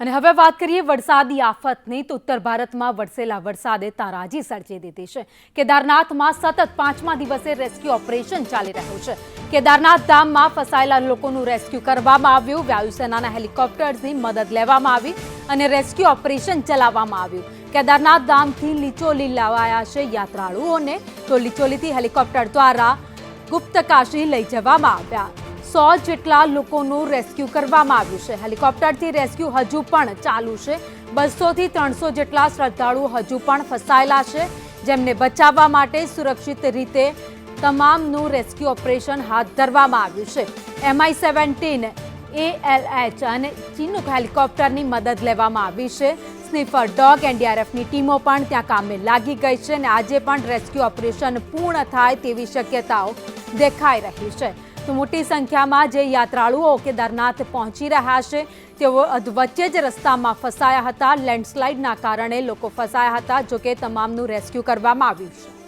અને હવે વાત કરીએ વરસાદી આફતની, તો ઉત્તર ભારતમાં વરસેલા વરસાદે તારાજી સર્જી દીધી છે. કેદારનાથમાં સતત પાંચમા દિવસે રેસ્ક્યુ ઓપરેશન ચાલી રહ્યું છે. કેદારનાથ ધામમાં ફસાયેલા લોકોનું રેસ્ક્યુ કરવામાં આવ્યું. વાયુસેનાના હેલિકોપ્ટર્સની મદદ લેવામાં આવી અને રેસ્ક્યુ ઓપરેશન ચલાવવામાં આવ્યું. કેદારનાથ ધામથી લીચોલી લાવાયા છે યાત્રાળુઓને. તો લીચોલીથી હેલિકોપ્ટર દ્વારા ગુપ્તકાશી લઈ જવામાં આવ્યા. સો જેટલા લોકોનું રેસ્ક્યુ કરવામાં આવ્યું છે. હેલિકોપ્ટરથી રેસ્ક્યુ હજુ પણ ચાલુ છે. બસોથી ત્રણસો જેટલા શ્રદ્ધાળુઓ હજુ પણ ફસાયેલા છે, જેમને બચાવવા માટે સુરક્ષિત રીતે તમામનું રેસ્ક્યુ ઓપરેશન હાથ ધરવામાં આવ્યું છે. એમઆઈ સેવન્ટીન એએલએચ અને ચીનુક હેલિકોપ્ટરની મદદ લેવામાં આવી છે. સ્નીફર ડોગ એનડીઆરએફની ટીમો પણ ત્યાં કામે લાગી ગઈ છે અને આજે પણ રેસ્ક્યુ ઓપરેશન પૂર્ણ થાય તેવી શક્યતાઓ દેખાઈ રહી છે. તો મોટી સંખ્યામાં જે યાત્રાળુઓ કેદારનાથ પહોંચી રહ્યા છે, તેઓ અધવચ્ચે જ રસ્તામાં ફસાયા હતા. લેન્ડસ્લાઇડના કારણે લોકો ફસાયા હતા, જોકે તમામનું રેસ્ક્યુ કરવામાં આવ્યું છે.